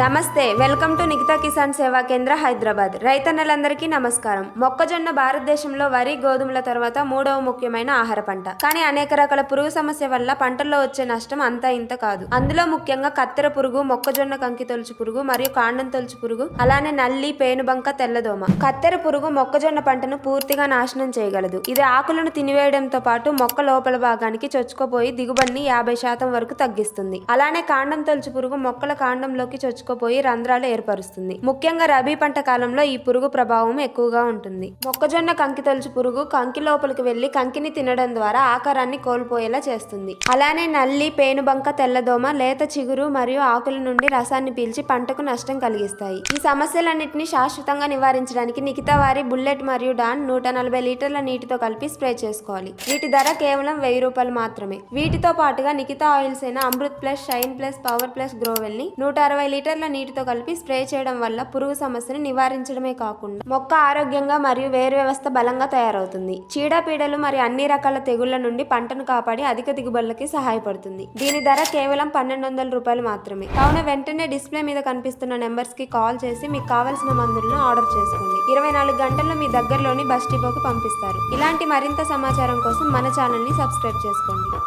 నమస్తే welcome to Nikhita Kisan సేవా కేంద్ర హైదరాబాద్. రైతన్నలందరికీ నమస్కారం. మొక్కజొన్న భారతదేశంలో వరి గోధుమల తర్వాత మూడవ ముఖ్యమైన ఆహార పంట. కానీ అనేక రకాల పురుగు సమస్య వల్ల పంటల్లో వచ్చే నష్టం అంతా ఇంత కాదు. అందులో ముఖ్యంగా కత్తెర పురుగు మొక్కజొన్న కంకి తొలుచు పురుగు మరియు కాండం తొలుచు పురుగు అలానే నల్లి పేనుబంక తెల్లదోమ. కత్తెర పురుగు మొక్కజొన్న పంటను పూర్తిగా నాశనం చేయగలదు. ఇది ఆకులను తినివేయడంతో పాటు మొక్క లోపల భాగానికి చొచ్చుకుపోయి దిగుబడిని యాభై శాతం వరకు తగ్గిస్తుంది. అలానే కాండం తొలుచు పురుగు మొక్కల కాండంలోకి చొచ్చుకుపోయి రంధ్రాలు ఏర్పరుస్తుంది. ముఖ్యంగా రబీ పంట కాలంలో ఈ పురుగు ప్రభావం ఎక్కువగా ఉంటుంది. మొక్కజొన్న కంకి తొలుచు పురుగు కంకి లోపలికి వెళ్ళి కంకిని తినడం ద్వారా ఆకారాన్ని కోల్పోయేలా చేస్తుంది. అలానే నల్లి పేనుబంక తెల్లదోమ లేత చిగురు మరియు ఆకుల నుండి రసాన్ని పీల్చి పంటకు నష్టం కలిగిస్తాయి. ఈ సమస్యలన్నింటినీ శాశ్వతంగా నివారించడానికి నిఖిత వారి బుల్లెట్ మరియు డాన్ నూట నలభై లీటర్ల నీటితో కలిపి స్ప్రే చేసుకోవాలి. వీటి ధర కేవలం వెయ్యి రూపాయలు మాత్రమే. వీటితో పాటుగా నిఖిత ఆయిల్స్ అయిన Amrit plus shine plus power plus గ్రోవెల్ని నూట అరవై లీటర్ లీటర్ల నీటితో కలిపి స్ప్రే చేయడం వల్ల పురుగు సమస్యను నివారించడమే కాకుండా మొక్క ఆరోగ్యంగా మరియు వేరు వ్యవస్థ బలంగా తయారవుతుంది. చీడపీడలు మరియు అన్ని రకాల తెగుళ్ళ నుండి పంటను కాపాడి అధిక దిగుబడులకి సహాయపడుతుంది. దీని ధర కేవలం పన్నెండు వందల రూపాయలు మాత్రమే. కావున వెంటనే డిస్ప్లే మీద కనిపిస్తున్న నెంబర్స్కి కాల్ చేసి మీకు కావలసిన మందులను ఆర్డర్ చేసుకోండి. ఇరవై నాలుగు గంటల్లో మీ దగ్గరలోని బస్ డిపోకి పంపిస్తారు. ఇలాంటి మరింత సమాచారం కోసం మన ఛానల్ని సబ్స్క్రైబ్ చేసుకోండి.